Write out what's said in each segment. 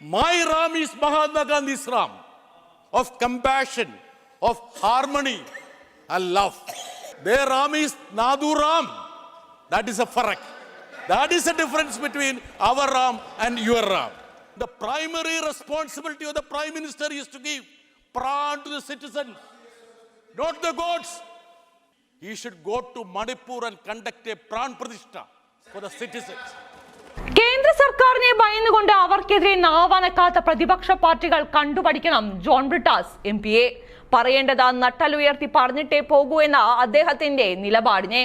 My Ram is Mahatma Gandhi's Ram of compassion, of harmony and love. Their Ram is Nadu Ram. That is a farak. That is the difference between our Ram and your Ram. The primary responsibility of the Prime Minister is to give pran to the citizens, not the gods. He should go to Manipur and conduct a pran pradishta for the citizens. കേന്ദ്ര സർക്കാരിനെ ഭയന്നുകൊണ്ട് അവർക്കെതിരെ നാവനക്കാത്ത പ്രതിപക്ഷ പാർട്ടികൾ കണ്ടുപഠിക്കണം. John Brittas M പിയെ പറയേണ്ടത് നട്ടലുയർത്തി പറഞ്ഞിട്ടേ പോകൂ എന്ന അദ്ദേഹത്തിന്റെ നിലപാടിനെ.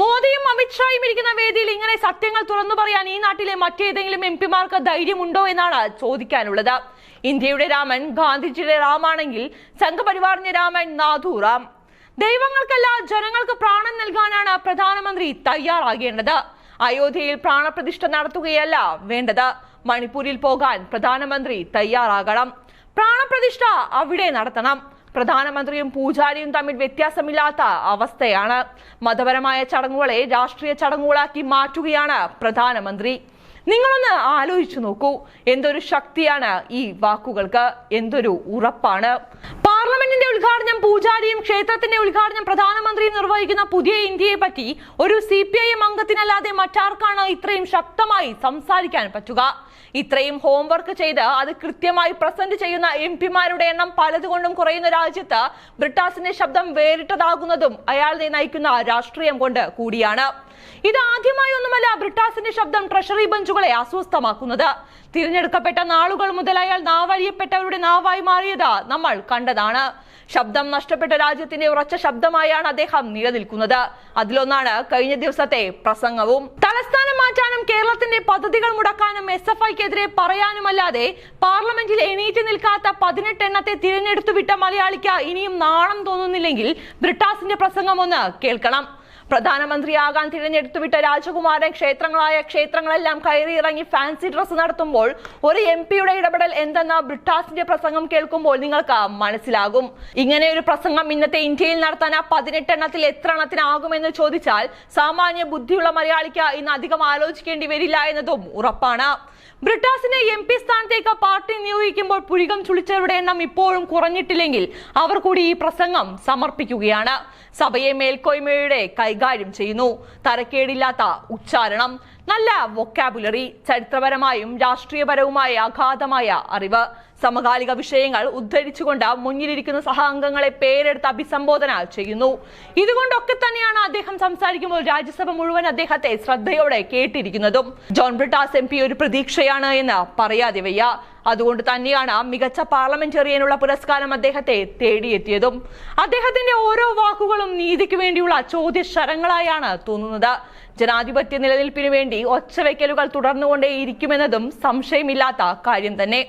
മോദിയും അമിത്ഷായും ഇരിക്കുന്ന വേദിയിൽ ഇങ്ങനെ സത്യങ്ങൾ തുറന്നു പറയാൻ ഈ നാട്ടിലെ മറ്റേതെങ്കിലും എം പിമാർക്ക് ധൈര്യമുണ്ടോ എന്നാണ് ചോദിക്കാനുള്ളത്. ഇന്ത്യയുടെ രാമൻ ഗാന്ധിജിയുടെ രാമാണെങ്കിൽ സംഘപരിവാറിന്റെ രാമൻ നാഥുറാം ദൈവങ്ങൾക്കല്ല ജനങ്ങൾക്ക് പ്രാണൻ നൽകാനാണ് പ്രധാനമന്ത്രി തയ്യാറാകേണ്ടത്. അയോധ്യയിൽ പ്രാണപ്രതിഷ്ഠ നടത്തുകയല്ല വേണ്ടത്. മണിപ്പൂരിൽ പോകാൻ പ്രധാനമന്ത്രി തയ്യാറാകണം. പ്രാണപ്രതിഷ്ഠ അവിടെ നടത്തണം. പ്രധാനമന്ത്രിയും പൂജാരിയും തമ്മിൽ വ്യത്യാസമില്ലാത്ത അവസ്ഥയാണ്. മതപരമായ ചടങ്ങുകളെ രാഷ്ട്രീയ ചടങ്ങുകളാക്കി മാറ്റുകയാണ് പ്രധാനമന്ത്രി. നിങ്ങളൊന്ന് ആലോചിച്ചു നോക്കൂ. എന്തൊരു ശക്തിയാണ് ഈ വാക്കുകൾക്ക്? എന്തൊരു ഉറപ്പാണ്? പാർലമെന്റിന്റെ ഉദ്ഘാടനം ക്ഷേത്രത്തിന്റെ ഉദ്ഘാടനം പ്രധാനമന്ത്രി നിർവഹിക്കുന്ന പുതിയ ഇന്ത്യയെ പറ്റി ഒരു സി പി ഐ എം അംഗത്തിനല്ലാതെ മറ്റാർക്കാണ് ഇത്രയും ശക്തമായി സംസാരിക്കാൻ പറ്റുക? ഇത്രയും ഹോംവർക്ക് ചെയ്ത് അത് കൃത്യമായി പ്രസന്റ് ചെയ്യുന്ന എം പിമാരുടെ എണ്ണം പലതുകൊണ്ടും കുറയുന്ന രാജ്യത്ത് ബ്രിട്ടാസിന്റെ ശബ്ദം വേറിട്ടതാകുന്നതും അയാളെ നയിക്കുന്ന രാഷ്ട്രീയം കൊണ്ട് കൂടിയാണ്. ഇത് ആദ്യമായി ഒന്നുമല്ല ബ്രിട്ടാസിന്റെ ശബ്ദം ട്രഷറി ബെഞ്ചുകളെ അസ്വസ്ഥമാക്കുന്നത്. തിരഞ്ഞെടുക്കപ്പെട്ട നാളുകൾ മുതൽ അയാൾ നാവഴിയപ്പെട്ടവരുടെ നാവായി മാറിയത് നമ്മൾ കണ്ടതാണ്. ശബ്ദം നഷ്ടപ്പെട്ട രാജ്യത്തിന്റെ ഉറച്ച ശബ്ദമായാണ് അദ്ദേഹം നിലനിൽക്കുന്നത്. അതിലൊന്നാണ് കഴിഞ്ഞ ദിവസത്തെ പ്രസംഗവും. തലസ്ഥാനം മാറ്റാനും കേരളത്തിന്റെ പദ്ധതികൾ മുടക്കാനും എസ് എഫ് ഐക്കെതിരെ പറയാനുമല്ലാതെ പാർലമെന്റിൽ എണീറ്റ് നിൽക്കാത്ത പതിനെട്ട് എണ്ണത്തെ തിരഞ്ഞെടുത്തു വിട്ട മലയാളിക്ക് ഇനിയും നാണം തോന്നുന്നില്ലെങ്കിൽ ബ്രിട്ടാസിന്റെ പ്രസംഗം ഒന്ന് കേൾക്കണം. പ്രധാനമന്ത്രിയാകാൻ തിരഞ്ഞെടുത്തുവിട്ട രാജകുമാരൻ ക്ഷേത്രങ്ങളായ ക്ഷേത്രങ്ങളെല്ലാം കയറി ഇറങ്ങി ഫാൻസി ഡ്രസ് നടത്തുമ്പോൾ ഒരു എം പിയുടെ ഇടപെടൽ എന്തെന്ന ബ്രിട്ടാസിന്റെ പ്രസംഗം കേൾക്കുമ്പോൾ നിങ്ങൾക്ക് മനസ്സിലാകും. ഇങ്ങനെ ഒരു പ്രസംഗം ഇന്നത്തെ ഇന്ത്യയിൽ നടത്താൻ ആ പതിനെട്ടെണ്ണത്തിൽ എത്ര എണ്ണത്തിനാകുമെന്ന് ചോദിച്ചാൽ സാമാന്യ ബുദ്ധിയുള്ള മലയാളിക്ക് ഇന്ന് അധികം ആലോചിക്കേണ്ടി വരില്ല എന്നതും ഉറപ്പാണ്. ബ്രിട്ടാസിനെ എം പി സ്ഥാനത്തേക്ക് പാർട്ടി നിയോഗിക്കുമ്പോൾ പുരികം ചുളിച്ചവരുടെ എണ്ണം ഇപ്പോഴും കുറഞ്ഞിട്ടില്ലെങ്കിൽ അവർ കൂടി ഈ പ്രസംഗം സമർപ്പിക്കുകയാണ്. സഭയെ മേൽക്കോയ്മയുടെ കൈകാര്യം ചെയ്യുന്നു. തരക്കേടില്ലാത്ത ഉച്ചാരണം. നല്ല വൊക്കാബുലറി ചരിത്രപരമായും രാഷ്ട്രീയപരവുമായ അഗാധമായ അറിവ്. സമകാലിക വിഷയങ്ങൾ ഉദ്ധരിച്ചുകൊണ്ട് മുന്നിലിരിക്കുന്ന സഹാംഗങ്ങളെ പേരെടുത്ത് അഭിസംബോധന ചെയ്യുന്നു. ഇതുകൊണ്ടൊക്കെ തന്നെയാണ് അദ്ദേഹം സംസാരിക്കുമ്പോൾ രാജ്യസഭ മുഴുവൻ അദ്ദേഹത്തെ ശ്രദ്ധയോടെ കേട്ടിരിക്കുന്നതും. ജോൺ ബ്രിട്ടാസ് എം ഒരു പ്രതീക്ഷയാണ് എന്ന് പറയാതെ വയ്യ. അതുകൊണ്ട് തന്നെയാണ് മികച്ച പാർലമെന്റേറിയനുള്ള പുരസ്കാരം അദ്ദേഹത്തെ തേടിയെത്തിയതും. അദ്ദേഹത്തിന്റെ ഓരോ വാക്കുകളും നീതിക്ക് വേണ്ടിയുള്ള ചോദ്യശരങ്ങളായാണ് തോന്നുന്നത്. ജനാധിപത്യ നിലനിൽപ്പിന് വേണ്ടി ഒച്ചവെക്കലുകൾ തുടർന്നുകൊണ്ടേയിരിക്കുമെന്നതും സംശയമില്ലാത്ത കാര്യം തന്നെ.